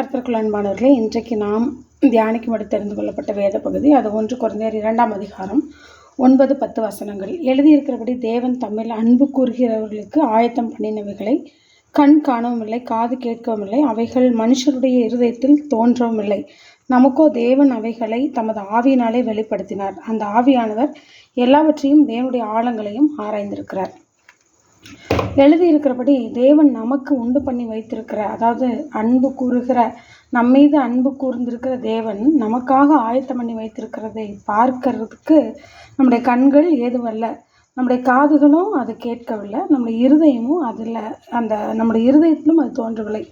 கர்த்தருக்குள் அன்பானவர்களே இன்றைக்கு நாம் தியானிக்கும்படி தெரிந்து கொள்ளப்பட்ட வேத பகுதி அது ஒன்று குறைந்தர் இரண்டாம் அதிகாரம் ஒன்பது பத்து வசனங்கள். எழுதியிருக்கிறபடி தேவன் தம்மில் அன்பு கூறுகிறவர்களுக்கு ஆயத்தம் பண்ணினவைகளை கண் காணவும் இல்லை காது கேட்கவும் இல்லை அவைகள் மனுஷருடைய இருதயத்தில் தோன்றவும் இல்லை நமக்கோ தேவன் அவைகளை தமது ஆவியினாலே வெளிப்படுத்தினார். அந்த ஆவியானவர் எல்லாவற்றையும் தேவனுடைய ஆழங்களையும் ஆராய்ந்திருக்கிறார். எழுதியிருக்கிறபடி தேவன் நமக்கு உண்டு பண்ணி வைத்திருக்கிற அதாவது அன்பு கூறுகிற நம்மீது அன்பு கூர்ந்திருக்கிற தேவன் நமக்காக ஆயத்தம் பண்ணி வைத்திருக்கிறதை பார்க்கறதுக்கு நம்முடைய கண்கள் ஏதுவல்ல நம்முடைய காதுகளும் அது கேட்கவில்லை. நம்முடைய இருதயமும் அதில் அந்த நம்முடைய இருதயத்திலும் அது தோன்றவில்லை.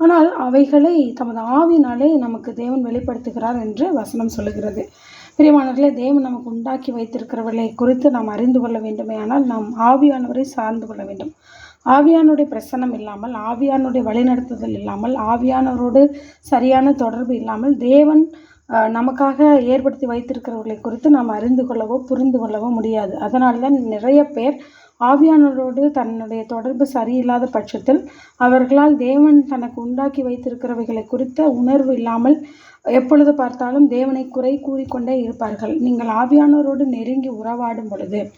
ஆனால் அவைகளை தமது ஆவினாலே நமக்கு தேவன் வெளிப்படுத்துகிறார் என்று வசனம் சொல்லுகிறது. பிரியமானவர்களே தேவன் நமக்கு உண்டாக்கி வைத்திருக்கிறவர்களை குறித்து நாம் அறிந்து கொள்ள வேண்டுமே. ஆனால் நாம் ஆவியானவரை சார்ந்து கொள்ள வேண்டும். ஆவியானுடைய பிரசனம் இல்லாமல் ஆவியானுடைய வழிநடத்துதல் இல்லாமல் ஆவியானவரோடு சரியான தொடர்பு இல்லாமல் தேவன் நமக்காக ஏற்படுத்தி வைத்திருக்கிறவர்களை குறித்து நாம் அறிந்து கொள்ளவோ புரிந்து கொள்ளவோ முடியாது. அதனால தான் நிறைய பேர் ஆவியானவரோடு தன்னுடைய தொடர்பு சரியில்லாத பட்சத்தில் அவர்களால் தேவன் தனக்கு உண்டாக்கி வைத்திருக்கிறவைகளை குறித்த உணர்வு இல்லாமல் எப்பொழுது பார்த்தாலும் தேவனை குறை கூறிக்கொண்டே இருப்பார்கள். நீங்கள் ஆவியானவரோடு நெருங்கி உறவாடும் பொழுது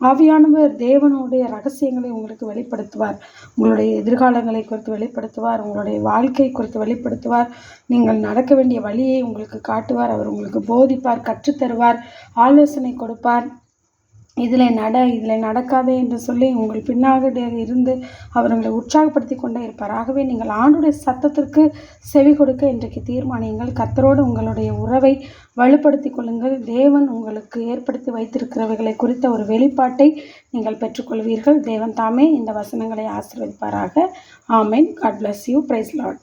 ஆவியானவர் தேவனுடைய ரகசியங்களை உங்களுக்கு வெளிப்படுத்துவார். உங்களுடைய எதிர்காலங்களை குறித்து வெளிப்படுத்துவார். உங்களுடைய வாழ்க்கை குறித்து வெளிப்படுத்துவார். நீங்கள் நடக்க வேண்டிய வழியை உங்களுக்கு காட்டுவார். அவர் உங்களுக்கு போதிப்பார் கற்றுத்தருவார் ஆலோசனை கொடுப்பார். இதில் நட இதில் நடக்காதே என்று சொல்லி உங்கள் பின்னாக இருந்து அவர் உங்களை உற்சாகப்படுத்தி கொண்டே இருப்பார். ஆகவே நீங்கள் ஆண்டுடைய சத்தத்திற்கு செவி கொடுக்க இன்றைக்கு தீர்மானியுங்கள். கத்தரோடு உங்களுடைய உறவை வலுப்படுத்தி கொள்ளுங்கள். தேவன் உங்களுக்கு ஏற்படுத்தி வைத்திருக்கிறவைகளை குறித்த ஒரு வெளிப்பாட்டை நீங்கள் பெற்றுக்கொள்வீர்கள். தேவன் தாமே இந்த வசனங்களை ஆசிர்வதிப்பாராக. ஆமேன். God bless you praise lord